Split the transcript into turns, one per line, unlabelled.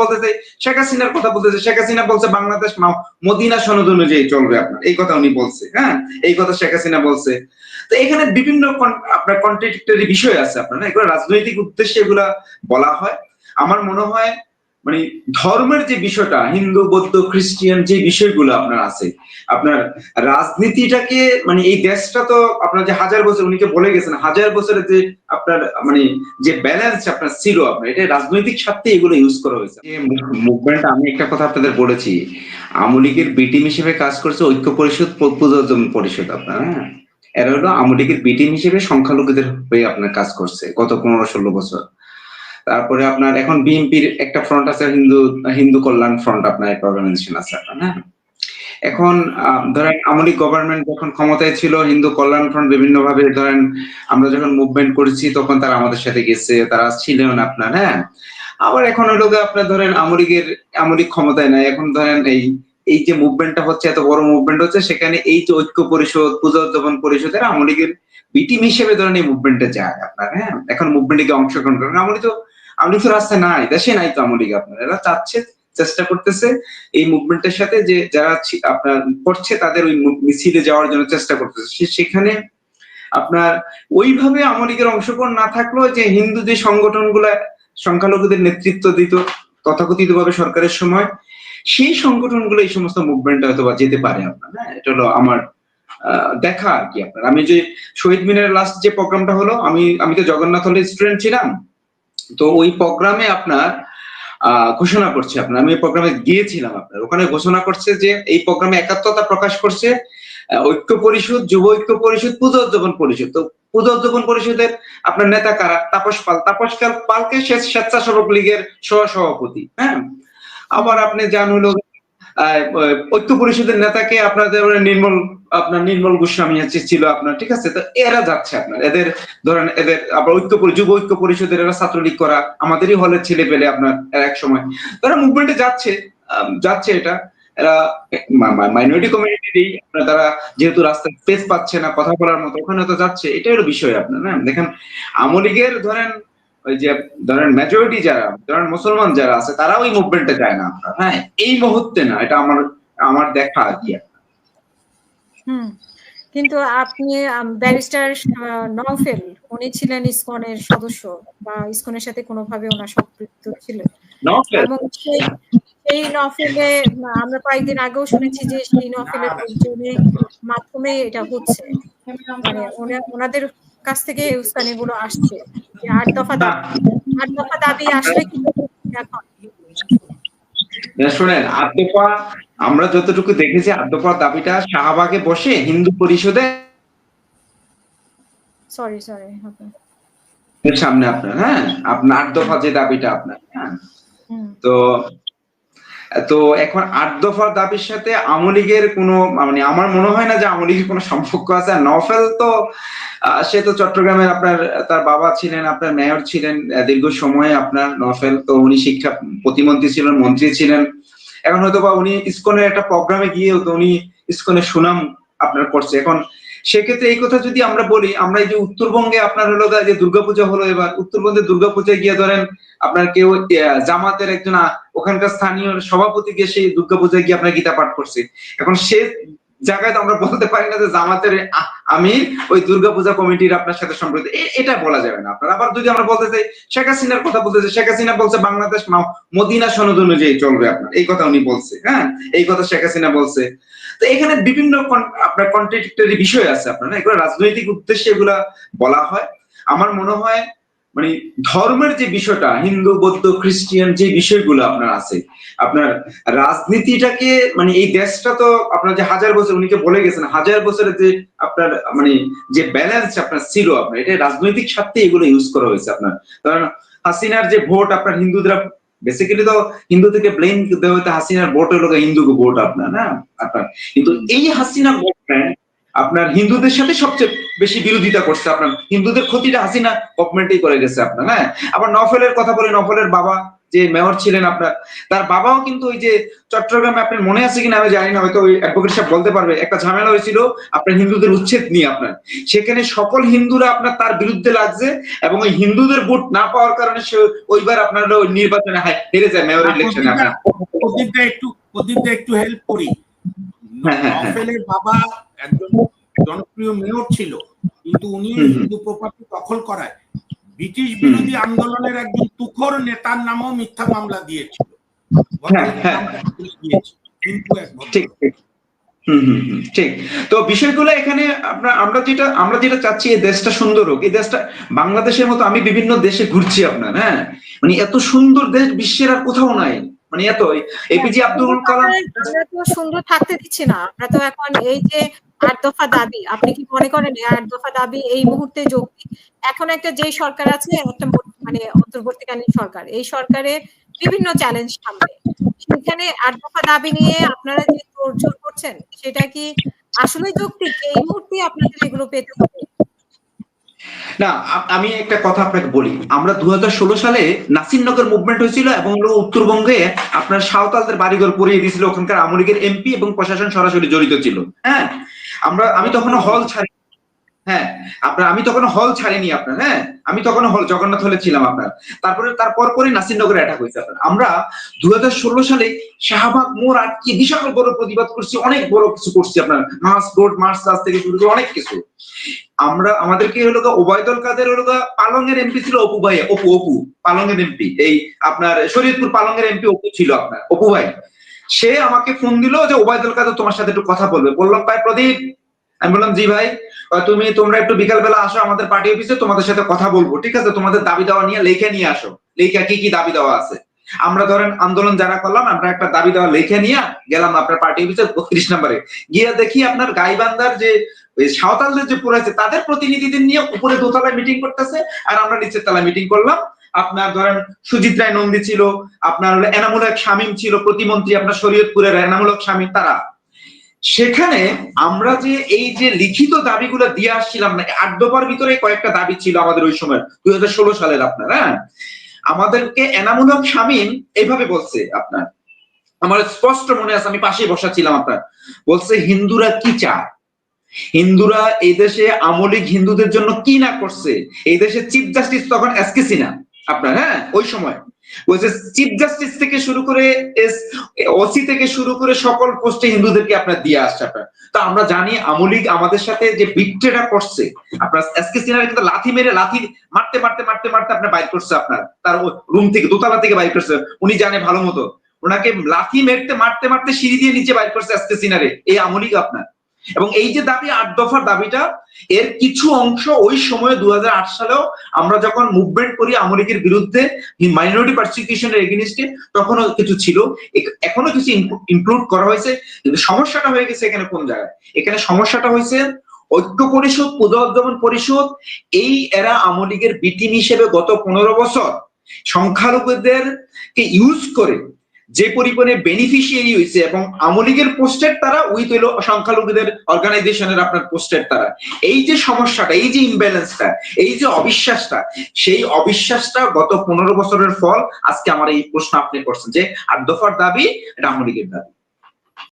বলতে চাই শেখ হাসিনার কথা বলতেছে, শেখ হাসিনা বলছে বাংলাদেশ মদিনা সনদ অনুযায়ী চলবে আপনার। এই কথা উনি বলছে হ্যাঁ? এই কথা শেখ হাসিনা বলছে। তো এখানে বিভিন্ন আপনার কন্ট্রাডিক্টরি বিষয় আছে আপনার এগুলো রাজনৈতিক উদ্দেশ্যে এগুলা বলা হয়। আমার মনে হয় মানে ধর্মের যে বিষয়টা, হিন্দু, বৌদ্ধ খ্রিস্টিয়ান যে বিষয়গুলো আপনার আছে, আপনার রাজনীতিটাকে মানে এই দেশটা তো আপনার যে হাজার বছর উনিকে বলে গেছেন, হাজার বছরের যে আপনার মানে যে ব্যালেন্স আপনার ছিল আপনার, এটা রাজনৈতিক স্বার্থে এগুলো ইউজ করা হয়েছে। যে মুভমেন্ট আমি একটা কথা আপনাদের বলেছি, আওয়ামী লীগের বি টিম হিসেবে কাজ করছে ঐক্য পরিষদ পুনর্জন পরিষদ আপনার হ্যাঁ? এরা হলো আওয়ামী লীগের বি টিম হিসেবে সংখ্যালঘুদের হয়ে আপনার কাজ করছে, গত পনেরো ষোলো বছর। তারপরে আপনার এখন বিএনপির একটা ফ্রন্ট আছে, হিন্দু হিন্দু কল্যাণ ফ্রন্ট আপনার একটা অর্গানাইজেশন আছে আপনার হ্যাঁ? এখন ধরেন আমলিক গভর্নমেন্ট যখন ক্ষমতায় ছিল, হিন্দু কল্যাণ ফ্রন্ট বিভিন্ন ভাবে ধরেন আমরা যখন মুভমেন্ট করেছি, তখন তারা আমাদের সাথে গেছে, তারা ছিলেন আপনার হ্যাঁ? আবার এখন হলো আপনার ধরেন আমলিগের, আমলিক ক্ষমতায় নাই। এখন ধরেন এই এই যে মুভমেন্টটা হচ্ছে, এত বড় মুভমেন্ট হচ্ছে, সেখানে এই যে ঐক্য পরিষদ, পূজা উদ্যাপন পরিষদের আমলিগের বিটিম হিসেবে ধরেন এই মুভমেন্টে যায় আপনার হ্যাঁ? এখন মুভমেন্টে অংশগ্রহণ করেন। আমলি তো আমলি তো রাস্তায় নাই, দেশে নাই তো আমলিগ আপনার। এরা চাচ্ছে, চেষ্টা করতেছে এই মুভমেন্টের সাথে যে যারা আপনার করছে তাদের ওই মিছিলে যাওয়ার জন্য চেষ্টা করতেছে। সেখানে আপনার ওইভাবে আওয়ামী লীগের অংশগ্রহণ না থাকলেও যে হিন্দু যে সংগঠনগুলা সংখ্যালঘুদের নেতৃত্ব দিত তথাকথিত ভাবে সরকারের সময়, সেই সংগঠনগুলো এই সমস্ত মুভমেন্ট হয়তো বা যেতে পারে আপনার হ্যাঁ? এটা হলো আমার দেখা আর কি আপনার। আমি যে শহীদ মিনারের লাস্ট যে প্রোগ্রামটা হলো, আমি আমি তো জগন্নাথ হলের স্টুডেন্ট ছিলাম তো ওই প্রোগ্রামে আপনার ঘোষণা করছে আপনার। আমি প্রোগ্রামে গিয়েছিলাম আপনার। ওখানে ঘোষণা করছে যে এই প্রোগ্রামে একাত্মতা প্রকাশ করছে ঐক্য পরিষদ, যুব ঐক্য পরিষদ, পুজো উদ্যাপন পরিষদ। তো পুজো উদ্যাপন পরিষদের আপনার নেতা কারা? তাপস পাল। তাপস পালকে স্বে- স্বেচ্ছাসেবক লীগের সহ সভাপতি হ্যাঁ? আবার আপনি জান হলো ঐক্য পরিষদের নেতাকে আপনাদের নির্মল, আপনার নির্মল গোস্বামী আছে, ছিল আপনার, ঠিক আছে? তো এরা যাচ্ছে আপনার। এদের ধরেন, এদের আবার ঐক্য যুব ঐক্য পরিষদের এরা ছাত্রলীগ করা, আমাদেরই হলের ছেলে পেলে আপনার এক সময় তারা মুভমেন্টে যাচ্ছে যাচ্ছে এটা। এরা মাইনরিটি কমিউনিটিরই তারা যেহেতু রাস্তায় স্পেস পাচ্ছে না, কথা বলার মতো, ওখানে তো যাচ্ছে, এটাই হলো বিষয় আপনার হ্যাঁ? দেখেন, আওয়ামী লীগের ধরেন ওই যে ধরেন মেজরিটি যারা ধরেন মুসলমান যারা আছে তারা ওই মুভমেন্টে যায় না হ্যাঁ এই মুহূর্তে না এটা আমার আমার দেখা আর কি
হুম কিন্তু আপনি ব্যারিস্টার নওফেল উনি ছিলেন ইসকনের সদস্য বা ইসকনের সাথে কোনোভাবে ওনার সম্পৃক্ত ছিলেন। এবং সেই সেই নফেলে আমরা কয়েকদিন আগেও শুনেছি যে সেই নফেলের মাধ্যমে এটা হচ্ছে। মানে ওনা- ওনাদের কাছ থেকে উস্কানি গুলো আসছে। আট দফা দাবি আট দফা দাবি আসলে কিন্তু এখন
না, আদ্যপা আমরা যতটুকু দেখেছি আদ্যপা দাবিটা শাহবাগে বসে হিন্দু পরিষদে
সরি সরি
সামনে আপনার হ্যাঁ? আপনার আট দফা যে দাবিটা আপনার হ্যাঁ? তো তো এখন আট দফার দাবির সাথে আওয়ামী লীগের কোনো মানে আমার মনে হয় না যে আওয়ামী লীগের কোনো সম্পর্ক আছে। আর নফেল তো সে তো চট্টগ্রামের আপনার, তার বাবা ছিলেন, আপনার মেয়র ছিলেন দীর্ঘ সময়ে আপনার নফেল তো উনি শিক্ষা প্রতিমন্ত্রী ছিলেন, মন্ত্রী ছিলেন। এখন হয়তো বা উনি ইসকনের একটা প্রোগ্রামে গিয়ে তো উনি ইসকনের সুনাম আপনার করছে। এখন সেক্ষেত্রে এই কথা যদি আমরা বলি, আমরা এই যে উত্তরবঙ্গে আপনার হলো যে দুর্গাপূজা হলো এবার, উত্তরবঙ্গে দুর্গাপূজায় গিয়ে ধরেন আপনার কেউ জামাতের একজন ওখানকার স্থানীয় সভাপতি গিয়ে সেই দুর্গাপূজায় গিয়ে আপনার গীতা পাঠ করছে। এখন সে জায়গায় তো আমরা বলতে পারি না যে জামাতের আমি ওই দুর্গাপূজা কমিটির আপনার সাথে সম্পৃক্ত। এটা বলা যাবে না আপনার। আবার যদি আমরা বলতে চাই, শেখ হাসিনার কথা বলতে চাই, শেখ হাসিনা বলছে বাংলাদেশ মদিনা সনদ অনুযায়ী চলবে আপনার। এই কথা উনি বলছে হ্যাঁ? এই কথা শেখ হাসিনা বলছে। তো এখানে বিভিন্ন আপনার কন্ট্রাডিক্টরি বিষয় আছে আপনার, না? এগুলো রাজনৈতিক উদ্দেশ্যে এগুলা বলা হয়। আমার মনে হয় মানে ধর্মের যে বিষয়টা, হিন্দু, বৌদ্ধ খ্রিস্টিয়ান যে বিষয়গুলো আপনার আছে, আপনার রাজনীতিটাকে মানে এই দেশটা তো আপনার যে হাজার বছর উনিকে বলে গেছেন, হাজার বছরের যে আপনার মানে যে ব্যালেন্স আপনার ছিল আপনার এটা রাজনৈতিক স্বার্থে এগুলো ইউজ করা হয়েছে আপনার। কারণ হাসিনার যে ভোট, আপনার হিন্দুদের বেসিক্যালি তো হিন্দু থেকে ব্লেম দেওয়া হাসিনার ভোট হলো হিন্দু ভোট আপনার, না? আপনার। কিন্তু এই হাসিনা গভর্নমেন্ট আপনার হিন্দুদের সাথে সবচেয়ে বেশি বিরোধিতা করছে আপনার হিন্দুদের ক্ষতিটা হাসিনা গভর্নমেন্টই করে গেছে আপনার হ্যাঁ? আবার নফেলের কথা বলে নফেলের বাবা যে মেয়র ছিলেন আপনার তার বাবাও কিন্তু ওই যে চট্টগ্রামে আপনার মনে আছে কিনা আমি জানি না হয়তো ওই অ্যাডভোকেট সাহেব বলতে পারবে। একটা ঝামেলা হয়েছিল আপনার হিন্দুদের উচ্ছেদ নিয়ে আপনার। সেখানে সকল হিন্দুরা আপনার তার বিরুদ্ধে লাগছে এবং ওই হিন্দুদের ভোট না পাওয়ার কারণে সে ওইবার আপনার ওই নির্বাচনে হায়- হেরে যায় মেয়র ইলেকশনে আপনার।
একটু প্রদীপদা একটু হেল্প করি। নফেলের বাবা একজন জনপ্রিয় মেয়র ছিল কিন্তু উনি। হিন্দু প্রপার্টি দখল করায়। ব্রিটিশ বিরোধী আন্দোলনের একজন তুখর নেতার নামও মিথ্যা মামলা দিয়েছিল।
হ্যাঁ, হ্যাঁ।
কিন্তু এক
ঠিক ঠিক। হুম হুম হুম, ঠিক। তো বিষয়গুলো এখানে আপনার আমরা যেটা আমরা যেটা চাচ্ছি এই দেশটা সুন্দর হোক এই দেশটা বাংলাদেশের মতো আমি বিভিন্ন দেশে ঘুরছি আপনার হ্যাঁ? মানে এত সুন্দর দেশ বিশ্বের আর কোথাও নাই। মানে এপিজে আব্দুল কালাম
আমরা তো সুন্দর থাকতে দিচ্ছি না। আমরা তো এখন এই যে আট দফা দাবি আপনি কি মনে করেন আট দফা দাবি এই মুহূর্তে যৌক্তিক এখন একটা যেই সরকার আছে একটা মানে অন্তর্বর্তীকালীন সরকার এই সরকারে বিভিন্ন চ্যালেঞ্জ সামনে। সেখানে আট দফা দাবি নিয়ে আপনারা যে তোড়জোড় করছেন সেটা কি আসলে যৌক্তিক? এই মুহূর্তে আপনাদের এগুলো পেতে হবে
না আমি একটা কথা আপনাকে বলি। আমরা দু হাজার ষোলো সালে নাসিরনগর মুভমেন্ট হয়েছিল এবং উত্তরবঙ্গে আপনার সাঁওতালদের বাড়িঘর পড়িয়ে দিয়েছিল। ওখানকার আওয়ামী লীগের এমপি এবং প্রশাসন সরাসরি জড়িত ছিল। হ্যাঁ আমরা আমি তখন হল ছাড়ি হ্যাঁ আপনার, আমি তখন হল ছাড়িনি আপনার হ্যাঁ? আমি তখন হল জগন্নাথ হলে ছিলাম আপনার। তারপরে, তারপর পরে নাসিরনগরে অ্যাটাক হয়েছে আপনার। আমরা দুই হাজার ষোলো সালে শাহবাগ, মোড় আটকে বিশাল বড় প্রতিবাদ করছি, অনেক বড় কিছু করছি আপনার। মাস রোড মার্চ টাস থেকে শুরু করে অনেক কিছু। আমরা আমাদেরকে হলো ওবায়দুল কাদের হলো গা, পালংয়ের এমপি ছিল অপু ভাই, অপু অপু, পালংয়ের এমপি এই আপনার শরীয়তপুর পালংয়ের এমপি অপু ছিল আপনার, অপু ভাই। সে আমাকে ফোন দিল যে, ওবায়দুল কাদের তোমার সাথে একটু কথা বলবে। বললাম, ভাই প্রদীপ আমি বললাম, জি ভাই তুমি তোমরা একটু বিকাল বেলা আসো আমাদের পার্টি অফিসে তোমাদের সাথে কথা বলব, ঠিক আছে? তোমাদের দাবি দেওয়া নিয়ে লেখে নিয়ে আসো। লেখা কি কি দাবি দেওয়া আছে? আমরা ধরেন আন্দোলন যারা করলাম, আমরা একটা দাবি দেওয়া লেখে নিয়ে গেলাম আপনার পার্টি অফিসে বত্রিশ নম্বরে। গিয়ে দেখি আপনার গাইবান্ধার যে সাঁওতালদের যে পড়েছে তাদের প্রতিনিধিদের নিয়ে উপরে দোতলায় মিটিং করতেছে, আর আমরা নিচের তলায় মিটিং করলাম। আপনার ধরেন সুজিত রায় নন্দী ছিল, আপনার হলো এনামুল হক শামীম ছিল, প্রতিমন্ত্রী আপনার শরীয়তপুরের এনামুল হক শামীম, তারা। সেখানে আমরা যে এই যে লিখিত দাবিগুলো দিয়ে আসছিলাম না আট দফার ভিতরে কয়েকটা দাবি ছিল আমাদের ওই সময়, দুই হাজার ষোলো সালের আপনার হ্যাঁ? আমাদেরকে এনামুল হক শামীম এইভাবে বলছে আপনার, আমার স্পষ্ট মনে আছে, আমি পাশেই বসা ছিলাম আপনার, বলছে, হিন্দুরা কি চায়? হিন্দুরা এই দেশে আমলিক হিন্দুদের জন্য কি না করছে? এই দেশে চিফ জাস্টিস তখন এসকে সিনহা আপনার হ্যাঁ? ওই সময়। ওই যে চিফ জাস্টিস থেকে শুরু করে এস ওসি থেকে শুরু করে সকল পোস্টে হিন্দুদেরকে আপনার দিয়ে আসছে আপনার। তো আমরা জানি আমলিক আমাদের সাথে যে বিট্রেটা করছে, আপনার এসকে সিনহার কিন্তু লাথি মেরে লাথি মারতে মারতে মারতে মারতে আপনার বাইর করছে আপনার। তার রুম থেকে, দোতলা থেকে বাইর করছে। উনি জানে ভালো মতো। ওনাকে লাথি মেরতে, মারতে মারতে সিঁড়ি দিয়ে নিচে বাইর করছে এসকে সিনারে এই আমলিক আপনার। এবং এই যে দাবি, আট দফার দাবিটা, এর কিছু অংশ ওই সময়ে দুই হাজার আট সালেও আমরা যখন মুভমেন্ট করি আমলিকের বিরুদ্ধে মাইনরিটি পার্সিকিউশনের এগেনিস্টে তখনও কিছু ছিল। এখনও কিছু ইনক্লুড করা হয়েছে। কিন্তু সমস্যাটা হয়ে গেছে এখানে কোন জায়গায়? এখানে সমস্যাটা হয়েছে ঐক্য পরিষদ পুনরুজ্জীবন পরিষদ, এই এরা আমলিগের বিটিম হিসেবে গত পনেরো বছর সংখ্যালঘুদের কে ইউজ করে যে পরিমাণে বেনিফিশিয়ারি হয়েছে এবং আওয়ামী লীগের পোস্টের তারা উইথ হইল সংখ্যালঘুদের অর্গানাইজেশনের আপনার পোস্টের তারা। এই যে সমস্যাটা, এই যে ইমব্যালেন্সটা এই যে অবিশ্বাসটা, সেই অবিশ্বাসটা গত পনেরো বছরের ফল আজকে আমার এই প্রশ্ন আপনি করছেন যে আর দফার দাবি, এটা আওয়ামী লীগের দাবি।